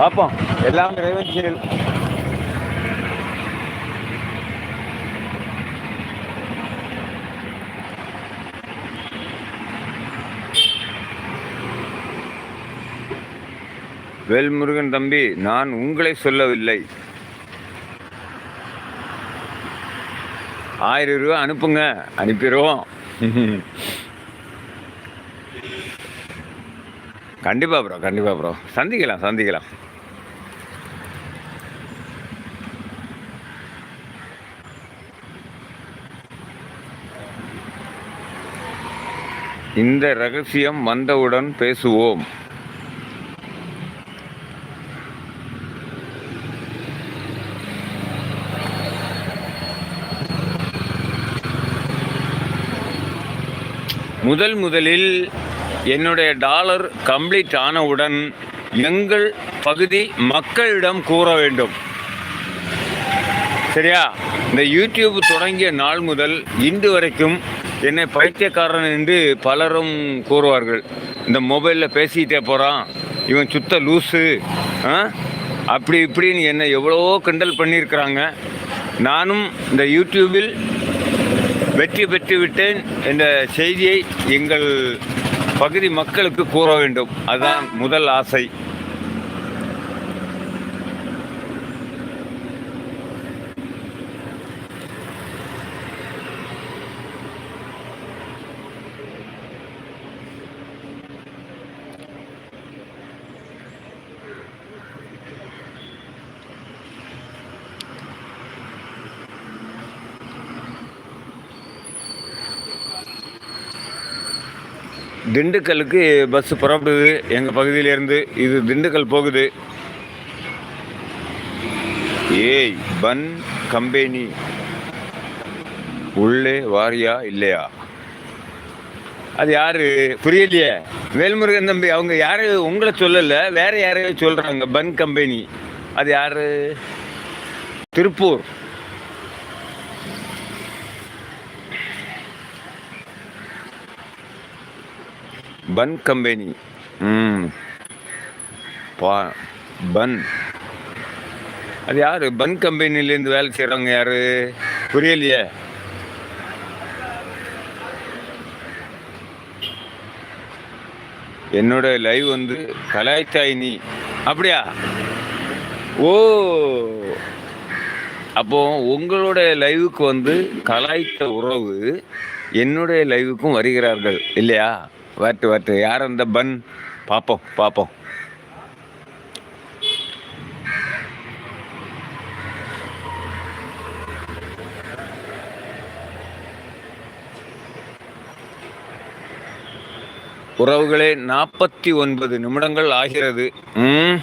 பார்ப்போம். எல்லாம் இறைவன் செயல் வேல்முருகன் தம்பி நான் உங்களை சொல்லவில்லை. ஆயிரம் ரூபா அனுப்புங்க. அனுப்பிடுவோம். கண்டிப்பா ப்ரோ கண்டிப்பா ப்ரோ சந்திக்கலாம் சந்திக்கலாம். இந்த ரகசியம் வந்தவுடன் பேசுவோம். முதல் முதலில் என்னுடைய டாலர் கம்ப்ளீட் ஆனவுடன் எங்கள் பகுதி மக்களிடம் கூற வேண்டும். சரியா? இந்த யூடியூப் தொடங்கிய நாள் முதல் இன்று வரைக்கும் என்னை பைத்தியக்காரன் என்று பலரும் கூறுவார்கள். இந்த மொபைலில் பேசிக்கிட்டே போகிறான் இவன் சுத்த லூஸு அப்படி இப்படின்னு என்னை எவ்வளவோ கிண்டல் பண்ணியிருக்கிறாங்க. நானும் இந்த யூடியூபில் வெற்றி பெற்று விட்டேன் என்ற செய்தியை எங்கள் பகுதி மக்களுக்கு கூற வேண்டும். அதுதான் முதல் ஆசை. திண்டுக்கலுக்கு பஸ் புறப்படுது. எங்கள் பகுதியிலேருந்து இது திண்டுக்கல் போகுது. ஏய் பன் கம்பெனி. உள்ளே வாரியா இல்லையா? அது யாரு? புரியலையே. வேல்முருகன் தம்பி அவங்க யாரு? உங்களை சொல்லல. வேற யாரையோ சொல்றாங்க? பன் கம்பெனி. அது யாரு? திருப்பூர். பன் கம்பெனி ம் பா பன் அது யார்? பன் கம்பெனிலேருந்து வேலை செய்கிறவங்க யார்? புரியலையே. என்னோட லைவ் வந்து கலாய்த்தாய் நீ அப்படியா? ஓ. அப்போ உங்களுடைய லைவுக்கு வந்து கலாய்த்த உறவு என்னுடைய லைவுக்கும் வருகிறார்கள் இல்லையா? வரட்டு வரட்டு யார் அந்த பன்? பார்ப்போம் பார்ப்போம் உறவுகளே நாற்பத்தி ஒன்பது நிமிடங்கள் ஆகிறது. ம்.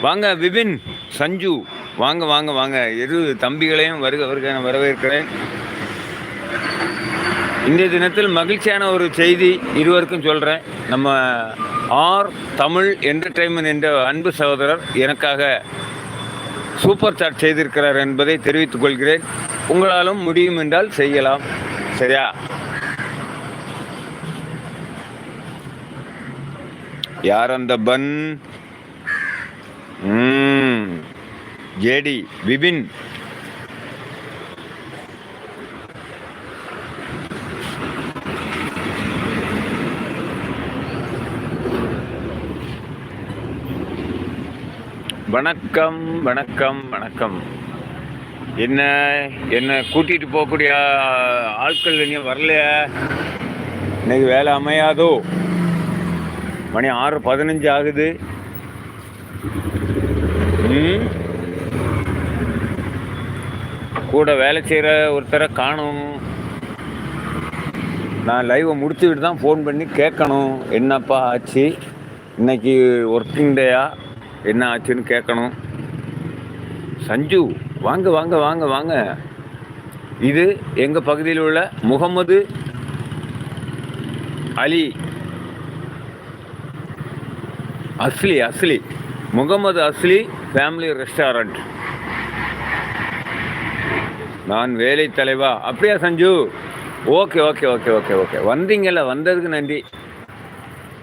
வாங்க விபின் சஞ்சு. வாங்க வாங்க வாங்க. இரு தம்பிகளையும் வருக வருக வரவேற்கிறேன். இன்றைய தினத்தில் மகிழ்ச்சியான ஒரு செய்தி இருவருக்கும் சொல்கிறேன் நம்ம ஆர் தமிழ் என்டர்டைன்மெண்ட் என்ற அன்பு சகோதரர் எனக்காக சூப்பர் சாட் செய்திருக்கிறார் என்பதை தெரிவித்துக் கொள்கிறேன். உங்களாலும் முடியும் என்றால் செய்யலாம். சரியா? யார் அந்த பன்? ஜேடி விபின். வணக்கம் வணக்கம் வணக்கம். என்ன என்ன கூட்டிட்டு போகக்கூடிய ஆட்கள் இன்னும் வரலையா? இன்னைக்கு வேலை அமையாதோ? மணி ஆறு பதினஞ்சு ஆகுது. கூட வேலை செய்கிற ஒருத்தரை காணும். நான் லைவை முடிச்சுக்கிட்டு தான் ஃபோன் பண்ணி கேட்கணும். என்னப்பா ஆச்சு? இன்னைக்கு ஒர்க்கிங் டேயா என்ன ஆச்சுன்னு கேட்கணும். சஞ்சு வாங்க வாங்க வாங்க வாங்க. இது எங்கள் பகுதியில் உள்ள முகமது அலி. அஸ்லி அஸ்லி. முகமது அஸ்லி ஃபேமிலி ரெஸ்டாரண்ட் நான் வேலை தலைவா? அப்படியா Sanju? Okay okay okay okay okay. வந்தீங்கல்ல வந்ததுக்கு நன்றி.